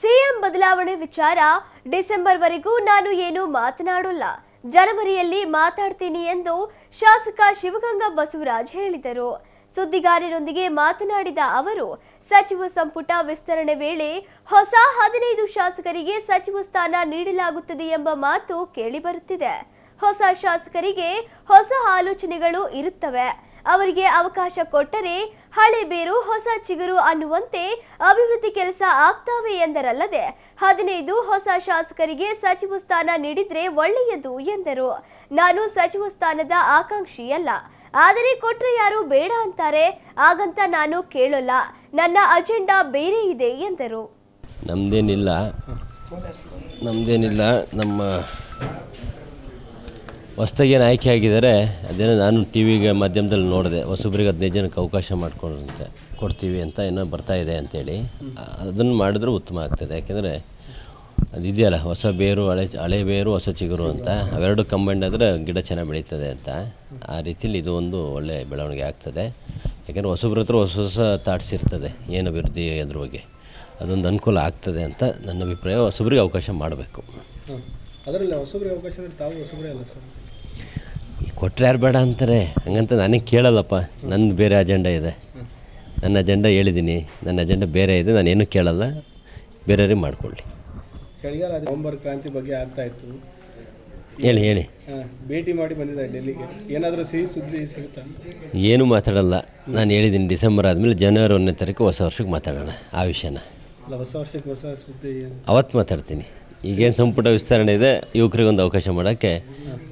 CM ಬದಲಾವಣೆ ವಿಚಾರ ಡಿಸೆಂಬರ್ವರೆಗೂ ನಾನು ಏನು ಮಾತನಾಡೋಲ್ಲ. ಜನವರಿಯಲ್ಲಿ ಮಾತಾಡ್ತೀನಿ ಎಂದು ಶಾಸಕ ಶಿವಗಂಗಾ ಬಸವರಾಜ್ ಹೇಳಿದರು. ಸುದ್ದಿಗಾರರೊಂದಿಗೆ ಮಾತನಾಡಿದ ಅವರು, ಸಚಿವ ಸಂಪುಟ ವಿಸ್ತರಣೆ ವೇಳೆ ಹೊಸ ಹದಿನೈದು ಶಾಸಕರಿಗೆ ಸಚಿವ ಸ್ಥಾನ ನೀಡಲಾಗುತ್ತದೆ ಎಂಬ ಮಾತು ಕೇಳಿಬರುತ್ತಿದೆ ಹೊಸ ಶಾಸಕರಿಗೆ ಹೊಸ ಆಲೋಚನೆಗಳು ಇರುತ್ತವೆ. ಅವರಿಗೆ ಅವಕಾಶ ಕೊಟ್ಟರೆ ಹಳೆ ಬೇರು ಹೊಸ ಚಿಗುರು ಅನ್ನುವಂತೆ ಅಭಿವೃದ್ಧಿ ಕೆಲಸ ಆಗ್ತಾವೆ ಎಂದರಲ್ಲದೆ, ಹದಿನೈದು ಹೊಸ ಶಾಸಕರಿಗೆ ಸಚಿವ ಸ್ಥಾನ ನೀಡಿದ್ರೆ ಒಳ್ಳೆಯದು ಎಂದರು. ನಾನು ಸಚಿವ ಸ್ಥಾನದ ಆಕಾಂಕ್ಷಿಯಲ್ಲ. ಆದರೆ ಕೊಟ್ರೆ ಯಾರು ಬೇಡ ಅಂತಾರೆ. ಹಾಗಂತ ನಾನು ಕೇಳಲ್ಲ. ನನ್ನ ಅಜೆಂಡಾ ಬೇರೆ ಇದೆ ಎಂದರು. ನಮ್ದೇನಿಲ್ಲ. ನಮ್ದೇನಿಲ್ಲ. ನಮ್ಮ ಹೊಸ್ದಾಗಿ ಏನು ಆಯ್ಕೆ ಆಗಿದ್ದಾರೆ, ಅದೇನೋ ನಾನು ಟಿ ವಿಗೆ ಮಾಧ್ಯಮದಲ್ಲಿ ನೋಡಿದೆ. ಹೊಸಬ್ರಿಗೆ ಹದಿನೈದು ಜನಕ್ಕೆ ಅವಕಾಶ ಮಾಡ್ಕೊಂಡ್ರಂತೆ ಕೊಡ್ತೀವಿ ಅಂತ ಏನೋ ಬರ್ತಾ ಇದೆ ಅಂತೇಳಿ. ಅದನ್ನು ಮಾಡಿದ್ರೆ ಉತ್ತಮ ಆಗ್ತದೆ. ಯಾಕೆಂದರೆ ಅದಿದೆಯಲ್ಲ ಹೊಸ ಬೇರು, ಹಳೆ ಹಳೆ ಬೇರು, ಹೊಸ ಚಿಗುರು ಅಂತ. ಅವೆರಡು ಕಂಬೈಂಡ್ ಆದರೆ ಗಿಡ ಚೆನ್ನಾಗಿ ಬೆಳೀತದೆ ಅಂತ. ಆ ರೀತಿಯಲ್ಲಿ ಇದು ಒಂದು ಒಳ್ಳೆ ಬೆಳವಣಿಗೆ ಆಗ್ತದೆ. ಯಾಕೆಂದರೆ ಹೊಸಬ್ರ ಹತ್ರ ಹೊಸ ಹೊಸ ಥಾಟ್ಸ್ ಇರ್ತದೆ, ಏನು ಅಭಿವೃದ್ಧಿ ಅದ್ರ ಬಗ್ಗೆ. ಅದೊಂದು ಅನುಕೂಲ ಆಗ್ತದೆ ಅಂತ ನನ್ನ ಅಭಿಪ್ರಾಯ. ಹೊಸಬ್ರಿಗೆ ಅವಕಾಶ ಮಾಡಬೇಕು. ಅದರಲ್ಲಿ ಅವಕಾಶ ತಾವು ಅಲ್ಲ ಸರ್? ಕೊಟ್ಟರೆ ಯಾರು ಬೇಡ ಅಂತಾರೆ? ಹಂಗಂತ ನನಗೆ ಕೇಳಲ್ಲಪ್ಪ. ನಂದು ಬೇರೆ ಅಜೆಂಡಾ ಇದೆ. ನನ್ನ ಅಜೆಂಡಾ ಹೇಳಿದ್ದೀನಿ ನನ್ನ ಅಜೆಂಡಾ ಬೇರೆ ಇದೆ. ನಾನು ಏನೂ ಕೇಳಲ್ಲ. ಬೇರೆಯವ್ರಿಗೆ ಮಾಡ್ಕೊಳ್ಳಿ. ಚಳಿಗಾಲ ನವಂಬರ್ ಕ್ರಾಂತಿ ಬಗ್ಗೆ ಆಗ್ತಾ ಇತ್ತು. ಹೇಳಿ ಹೇಳಿ. ಭೇಟಿ ಮಾಡಿ ಬಂದಿದ್ದಾರೆ ಡೆಲ್ಲಿಗೆ. ಏನಾದರೂ ಸಿಹಿ ಸುದ್ದಿ ಸಿಗುತ್ತಾ? ಏನೂ ಮಾತಾಡಲ್ಲ. ನಾನು ಹೇಳಿದ್ದೀನಿ ಡಿಸೆಂಬರ್ ಆದಮೇಲೆ ಜನವರಿ ಒಂದನೇ ತಾರೀಕು ಹೊಸ ವರ್ಷಕ್ಕೆ ಮಾತಾಡೋಣ ಆ ವಿಷಯನ. ಅಲ್ಲ ಹೊಸ ವರ್ಷಕ್ಕೆ ಹೊಸ ಸುದ್ದಿ ಅವತ್ತು ಮಾತಾಡ್ತೀನಿ. ಈಗೇನು ಸಂಪುಟ ವಿಸ್ತರಣೆ ಇದೆ ಯುವಕರಿಗೆ ಒಂದು ಅವಕಾಶ ಮಾಡೋಕ್ಕೆ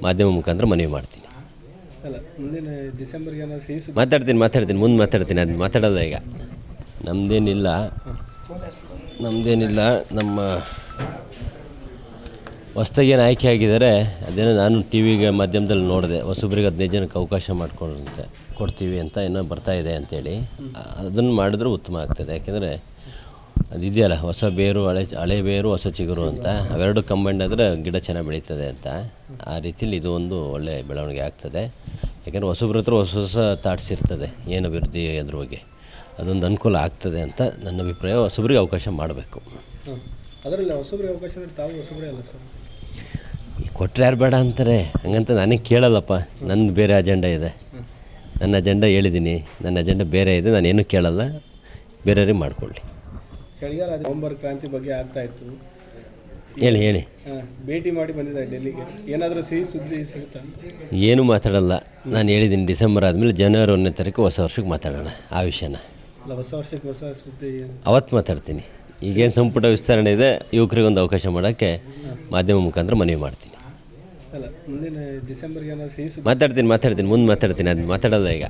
ಮಾಧ್ಯಮ ಮುಖಾಂತರ ಮನವಿ ಮಾಡ್ತೀನಿ. ಅಲ್ಲ ಮುಂದಿನ ಡಿಸೆಂಬರ್ಗೆ ಏನಾದ್ರು ಸಿಹಿ ಸುದ್ದಿ ಮಾತಾಡ್ತೀನಿ ಮಾತಾಡ್ತೀನಿ. ಮುಂದೆ ಮಾತಾಡ್ತೀನಿ. ಅದು ಮಾತಾಡಲ್ಲ ಈಗ. ನಮ್ಮದೇನಿಲ್ಲ ನಮ್ಮದೇನಿಲ್ಲ ನಮ್ಮ ಹೊಸ್ದಾಗಿ ಏನು ಆಯ್ಕೆ ಆಗಿದ್ದಾರೆ ಅದೇನೋ ನಾನು ಟಿ ವಿಗೆ ಮಾಧ್ಯಮದಲ್ಲಿ ನೋಡಿದೆ. ಹೊಸಬ್ರಿಗೆ ಹದಿನೈದು ಜನಕ್ಕೆ ಅವಕಾಶ ಮಾಡ್ಕೊಂಡ್ರಂತೆ ಕೊಡ್ತೀವಿ ಅಂತ ಏನೋ ಬರ್ತಾ ಇದೆ ಅಂತೇಳಿ. ಅದನ್ನು ಮಾಡಿದ್ರೆ ಉತ್ತಮ ಆಗ್ತದೆ. ಯಾಕೆಂದರೆ ಅದು ಇದೆಯಲ್ಲ ಹೊಸ ಬೇರು ಹಳೆ ಹಳೆ ಬೇರು ಹೊಸ ಚಿಗುರು ಅಂತ. ಅವೆರಡು ಕಂಬೈಂಡ್ ಆದರೆ ಗಿಡ ಚೆನ್ನಾಗಿ ಬೆಳೀತದೆ ಅಂತ. ಆ ರೀತಿಲಿ ಇದು ಒಂದು ಒಳ್ಳೆ ಬೆಳವಣಿಗೆ ಆಗ್ತದೆ. ಯಾಕೆಂದರೆ ಹೊಸಬ್ರ ಹತ್ರ ಹೊಸ ಹೊಸ ಥಾಟ್ಸ್ ಇರ್ತದೆ ಏನು ಅಭಿವೃದ್ಧಿ ಅದ್ರ ಬಗ್ಗೆ. ಅದೊಂದು ಅನುಕೂಲ ಆಗ್ತದೆ ಅಂತ ನನ್ನ ಅಭಿಪ್ರಾಯ. ಹೊಸಬ್ರಿಗೆ ಅವಕಾಶ ಮಾಡಬೇಕು. ಅದರಲ್ಲಿ ಹೊಸಬ್ರಿಗೆ ಅವಕಾಶ ತಾವು ಹೊಸಬ್ರೇ ಅಲ್ಲ ಸರ್? ಕೊಟ್ಟರೆ ಯಾರು ಬೇಡ ಅಂತಾರೆ. ಹಂಗಂತ ನನಗೆ ಕೇಳಲ್ಲಪ್ಪ. ನಂದು ಬೇರೆ ಅಜೆಂಡಾ ಇದೆ. ನನ್ನ ಅಜೆಂಡಾ ಹೇಳಿದ್ದೀನಿ ನನ್ನ ಅಜೆಂಡಾ ಬೇರೆ ಇದೆ. ನಾನೇನು ಏನೂ ಕೇಳಲ್ಲ. ಬೇರೆಯವ್ರಿಗೆ ಮಾಡ್ಕೊಳ್ಳಿ. ಚಳಿಗಾಲ ಅದು ನವಂಬರ್ ಕ್ರಾಂತಿ ಬಗ್ಗೆ ಆಗ್ತಾ ಇತ್ತು. ಹೇಳಿ ಹೇಳಿ. ಹಾಂ ಭೇಟಿ ಮಾಡಿ ಬಂದಿದ್ದಾರೆ ಡೆಲ್ಲಿಗೆ. ಏನಾದರೂ ಸಿಹಿ ಸುದ್ದಿ ಸಿಗುತ್ತಾ? ಏನು ಏನೂ ಮಾತಾಡಲ್ಲ. ನಾನು ಹೇಳಿದ್ದೀನಿ ಡಿಸೆಂಬರ್ ಆದಮೇಲೆ ಜನವರಿ ಒಂದನೇ ತಾರೀಕು ಹೊಸ ವರ್ಷಕ್ಕೆ ಮಾತಾಡೋಣ ಆ ವಿಷಯನ. ಅಲ್ಲ ಹೊಸ ವರ್ಷಕ್ಕೆ ಹೊಸ ಸುದ್ದಿ ಅವತ್ತು ಮಾತಾಡ್ತೀನಿ. ಈಗೇನು ಸಂಪುಟ ವಿಸ್ತರಣೆ ಇದೆ ಯುವಕರಿಗೆ ಒಂದು ಅವಕಾಶ ಮಾಡೋಕ್ಕೆ ಮಾಧ್ಯಮ ಮುಖಾಂತರ ಮನವಿ ಮಾಡ್ತೀನಿ. ಅಲ್ಲ ಮುಂದಿನ ಡಿಸೆಂಬರ್ಗೆ ಏನಾದರೂ ಸಿಹಿ ಸುದ್ದಿ? ಮಾತಾಡ್ತೀನಿ ಮಾತಾಡ್ತೀನಿ ಮುಂದೆ ಮಾತಾಡ್ತೀನಿ ಅದು ಮಾತಾಡಲ್ಲ ಈಗ.